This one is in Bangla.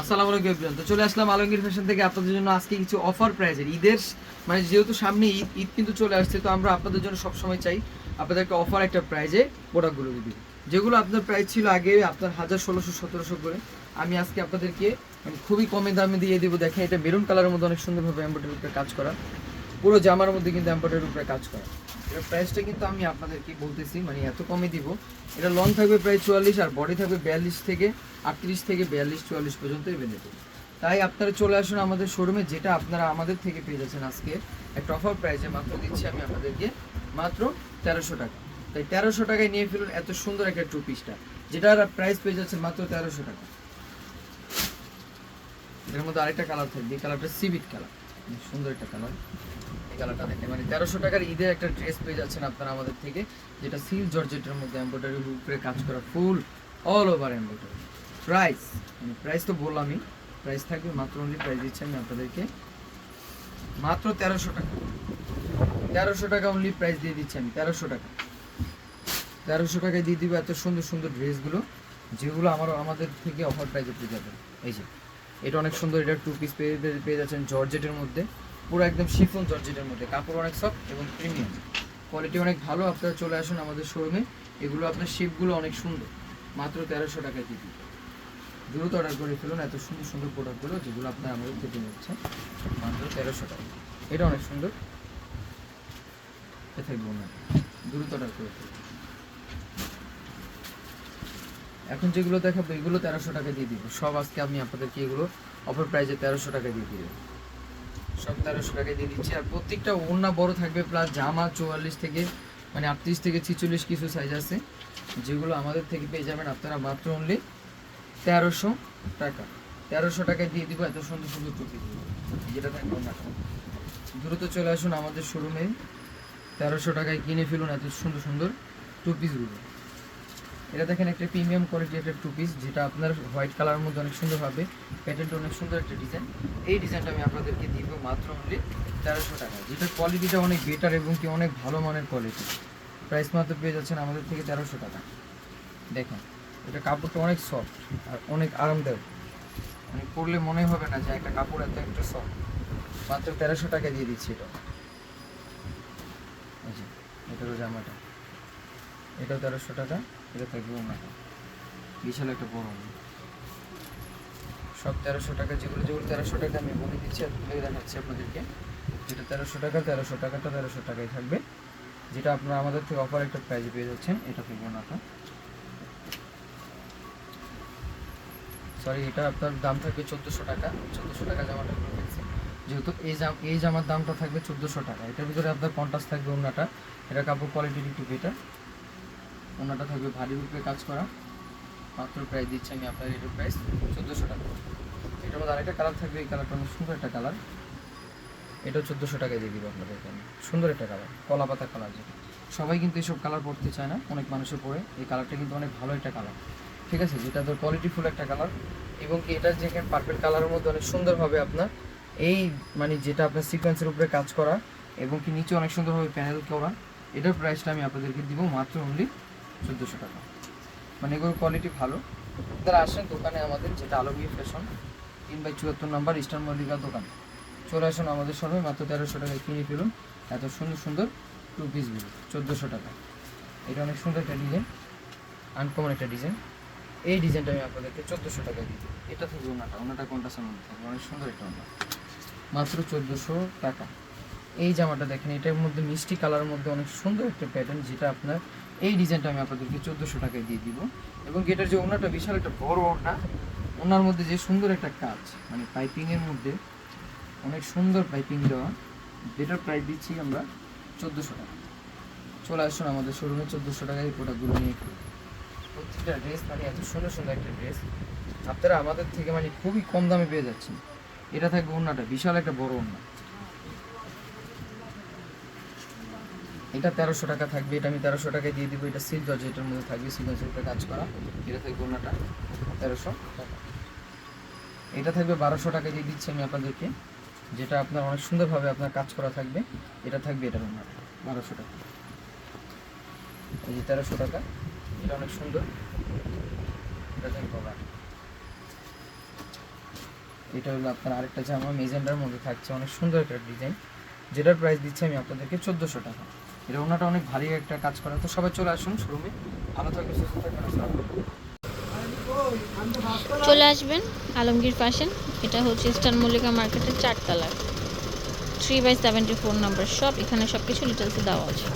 আসসালামু আলাইকুম এভরিওয়ান তো চলে আসলাম আলমগীর ফ্যাশন থেকে আপনাদের জন্য আজকে কিছু অফার প্রাইজের ঈদের মানে যেহেতু সামনে ঈদ ঈদ কিন্তু চলে আসছে, তো আমরা আপনাদের জন্য সব সময় চাই আপনাদেরকে অফার একটা প্রাইজে প্রোডাক্টগুলো দিই যেগুলো আপনার প্রাইস ছিল আগে, আপনার হাজার ষোলোশো, সতেরোশো করে। আমি আজকে আপনাদেরকে মানে খুবই কমে দামে দিয়ে দেবো। দেখেন, এটা মেরুন কালারের মধ্যে অনেক সুন্দরভাবে এম্ব্রয়ডারির উপরে কাজ করা। পুরো জামার মধ্যে কিন্তু এম্ব্রয়ডারির উপরে কাজ করা। এটার প্রাইসটা কিন্তু আমি আপনাদেরকে বলতেছি মানে এত কমে দিব। এটা লং থাকবে প্রায় চুয়াল্লিশ, আর বডি থাকবে বিয়াল্লিশ থেকে আটত্রিশ থেকে বিয়াল্লিশ, চুয়াল্লিশ পর্যন্ত এভেলেবল তাই আপনারা চলে আসুন আমাদের শোরুমে যেটা আপনারা আমাদের থেকে পেয়ে যাচ্ছেন আজকে। একটা অফার প্রাইসে মাত্র দিচ্ছি আমি আপনাদেরকে, মাত্র তেরোশো টাকা। তাই তেরোশো টাকায় নিয়ে ফেলুন এত সুন্দর একটা টু পিসটা যেটার প্রাইস পেয়ে যাচ্ছেন মাত্র তেরোশো টাকা। এর মধ্যে আরেকটা কালার থাকবে কালারটা সিবিট কালার সুন্দর একটা কালার কালারটা দেখেন মানে তেরোশো টাকার ঈদের একটা ড্রেস পেয়ে যাচ্ছেন আপনারা আমাদের থেকে, যেটা সিল জর্জেটের মধ্যে এম্ব্রয়ডারি উপরে কাজ করা full all over embroidery price মানে প্রাইস তো বললামই প্রাইস থাকবে মাত্র অনলি প্রাইস দিচ্ছি আমি আপনাদেরকে। মাত্র তেরোশো টাকা। তেরোশো টাকা অনলি প্রাইস দিয়ে দিচ্ছি আমি, তেরোশো টাকা। তেরোশো টাকায় দিয়ে দিব এত সুন্দর সুন্দর ড্রেসগুলো, যেগুলো আমারও আমাদের থেকে অফার প্রাইসে পেয়ে যাবেন। এই যে, এটা অনেক সুন্দর, এটা টু পিস পেয়ে পেয়ে যাচ্ছেন জর্জেটের মধ্যে। পুরো একদম শিফন জর্জেটের মধ্যে। কাপড় অনেক সফট এবং প্রিমিয়াম কোয়ালিটি অনেক ভালো, আপনারা চলে আসুন আমাদের শোরুমে এগুলো, আপনার শেপগুলো অনেক সুন্দর। মাত্র তেরোশো টাকায় দিবি দ্রুত অর্ডার করে ফেলুন, এত সুন্দর সুন্দর প্রোডাক্টগুলো যেগুলো আপনার আমাদের থেকে নিচ্ছেন মাত্র তেরোশো টাকা। এটা অনেক সুন্দর। দ্রুত অর্ডার করে ফেলুন। এখন যেগুলো দেখাবো, এগুলো তেরোশো টাকা দিয়ে দিব। সব আজকে আমি আপনাদেরকে এগুলো অফার প্রাইসে তেরোশো টাকা দিয়ে দিব সব তেরোশো টাকা দিয়ে দিচ্ছি। আর প্রত্যেকটা ওড়না বড় থাকবে প্লাস জামা চুয়াল্লিশ থেকে মানে আটত্রিশ থেকে ছিচল্লিশ কিছু সাইজ আছে, যেগুলো আমাদের থেকে পেয়ে যাবেন আপনারা মাত্র অনলি তেরোশো টাকা। তেরোশো টাকায় দিয়ে দিব এত সুন্দর সুন্দর টুপি। যেটা থাকবে ওড়নাটা। দ্রুত চলে আসুন আমাদের শোরুমে তেরোশো টাকায় কিনে ফেলুন এত সুন্দর সুন্দর টু পিসগুলো এটা দেখেন একটা প্রিমিয়াম কোয়ালিটি একটা টু পিস যেটা আপনার হোয়াইট কালারের মধ্যে অনেক সুন্দর হবে। প্যাটার্নটা অনেক সুন্দর একটা ডিজাইন এই ডিজাইনটা আমি আপনাদেরকে দিব মাত্র অনলি তেরোশো টাকা। যেটার কোয়ালিটিটা অনেক বেটার এবং কি অনেক ভালো মানের কোয়ালিটি প্রাইস মাত্র পেয়ে যাচ্ছেন আমাদের থেকে তেরোশো টাকা। দেখেন, এটা কাপড়টা অনেক সফট আর অনেক আরামদায়ক। মানে পরলে মনে হবে না যে একটা কাপড় এত একটা সফট মাত্র তেরোশো টাকা দিয়ে দিচ্ছি এটা। যে জামাটা। এটাও তেরোশো টাকা। এটা থাকবে ওনাটা বিশাল একটা বড়। সব তেরোশো টাকা যেগুলো যেগুলো তেরোশো টাকা আমি বলে দিচ্ছি তুলে দেখাচ্ছি আপনাদেরকে। যেটা তেরোশো টাকা, তেরোশো টাকাটা তেরোশো টাকায় থাকবে। যেটা আপনারা আমাদের থেকে অফার একটা প্রাইজে পেয়ে যাচ্ছেন, এটা থাকবে ওনাটা সরি এটা আপনার দাম থাকবে চোদ্দোশো টাকা। চোদ্দোশো টাকা জামাটা যেহেতু এই জাম এই জামার দামটা থাকবে চোদ্দোশো টাকা। এটার ভিতরে আপনার কন্টাস থাকবে ওনাটা এটা কাপড় কোয়ালিটির একটু বেটার ওনাটা থাকবে ভারী রূপে কাজ করা। মাত্র প্রাইস দিচ্ছি আমি আপনার এটার প্রাইস চোদ্দোশো টাকা। এটার মধ্যে আরেকটা কালার থাকবে, এই কালারটা অনেক সুন্দর একটা কালার এটাও চোদ্দোশো টাকায় দিয়ে দিব আপনাদেরকে আমি সুন্দর একটা কালার কলা পাতা কালার যেটা। সবাই কিন্তু এইসব কালার পরতে চায় না, অনেক মানুষের পরে এই কালারটা কিন্তু অনেক ভালো একটা কালার ঠিক আছে, যেটা তোর কোয়ালিটিফুল একটা কালার এবং কি এটা যেখানে পার্পেল কালারের মধ্যে অনেক সুন্দরভাবে আপনার এই মানে যেটা আপনার সিকোয়েন্সের উপরে কাজ করা, এবং কি নিচে অনেক সুন্দরভাবে প্যানেল করা, এটার প্রাইসটা আমি আপনাদেরকে দিব মাত্র অনলি চোদ্দোশো টাকা। মানে এগুলোর কোয়ালিটি ভালো। তারা আসেন দোকানে আমাদের, যেটা আলমগীর ফ্যাশন তিন বাই চুয়াত্তর নাম্বার ইস্টার্ন মল্লিকা দোকান। চলে আসুন আমাদের সবাই মাত্র তেরোশো টাকায় কিনে ফেলুন। এত সুন্দর সুন্দর টু পিসগুলো চোদ্দোশো টাকা। এটা অনেক সুন্দর একটা ডিজাইন আনকমন একটা ডিজাইন এই ডিজাইনটা আমি আপনাদেরকে চোদ্দোশো টাকায় দিই এটা থাকবে ওনাটা ওনাটা কোনটা সামনে থাকবে অনেক সুন্দর একটা ওনা। মাত্র চোদ্দোশো টাকা। এই জামাটা দেখেন, এটার মধ্যে মিষ্টি কালারের মধ্যে অনেক সুন্দর একটা প্যাটার্ন যেটা আপনার এই ডিজাইনটা আমি আপনাদেরকে চোদ্দোশো টাকায় দিয়ে দিব। এবং এটার যে ওনাটা বিশাল একটা বড় ওনা ওনার মধ্যে যে সুন্দর একটা কাজ মানে পাইপিংয়ের মধ্যে অনেক সুন্দর পাইপিং দেওয়া, যেটার প্রাইস দিচ্ছি আমরা চোদ্দোশো টাকা। চলে আসুন আমাদের শোরুমে চোদ্দোশো টাকায় এই প্রোডাক্টগুলো নিয়ে প্রত্যেকটা ড্রেস মানে এত সুন্দর সুন্দর একটা ড্রেস আপনারা আমাদের থেকে মানে খুবই কম দামে পেয়ে যাচ্ছেন। এটা থাকবে ওড়নাটা, বিশাল একটা বড় ওড়না। এটা তেরোশো টাকা থাকবে, এটা আমি তেরোশো টাকায় দিয়ে দিব, এটা সিল্ক জর্জেটের মধ্যে থাকবে উপরে কাজ করা। এটা থাকবে ওড়নাটা তেরোশো টাকা। এটা থাকবে বারোশো টাকায় দিয়ে দিচ্ছি আমি আপনাদেরকে, যেটা আপনার অনেক সুন্দরভাবে আপনার কাজ করা থাকবে। এটা থাকবে এটার ওড়নাটা বারোশো টাকা। এই যে তেরোশো টাকা, এটা অনেক সুন্দর। এটা থাকবে ওড়নাটা এটা হলো আপনার আরেকটা জামা, মেজেন্ডার মধ্যে থাকছে, অনেক সুন্দর একটা ডিজাইন। যেটার প্রাইস দিচ্ছি আমি আপনাদেরকে চোদ্দোশো টাকা। এটা ওনাটা অনেক ভারী একটা কাজ করা তো সবাই চলে আসুন শোরুমে ভালো থাকবেন, সুস্থ থাকবেন চলে আসবেন আলমগীর ফ্যাশন এটা হচ্ছে ইস্টার্ন মল্লিকা মার্কেটের চারতলায় three by seventy four number shop এখানে সব কিছু ডিটেলসে দেওয়া আছে।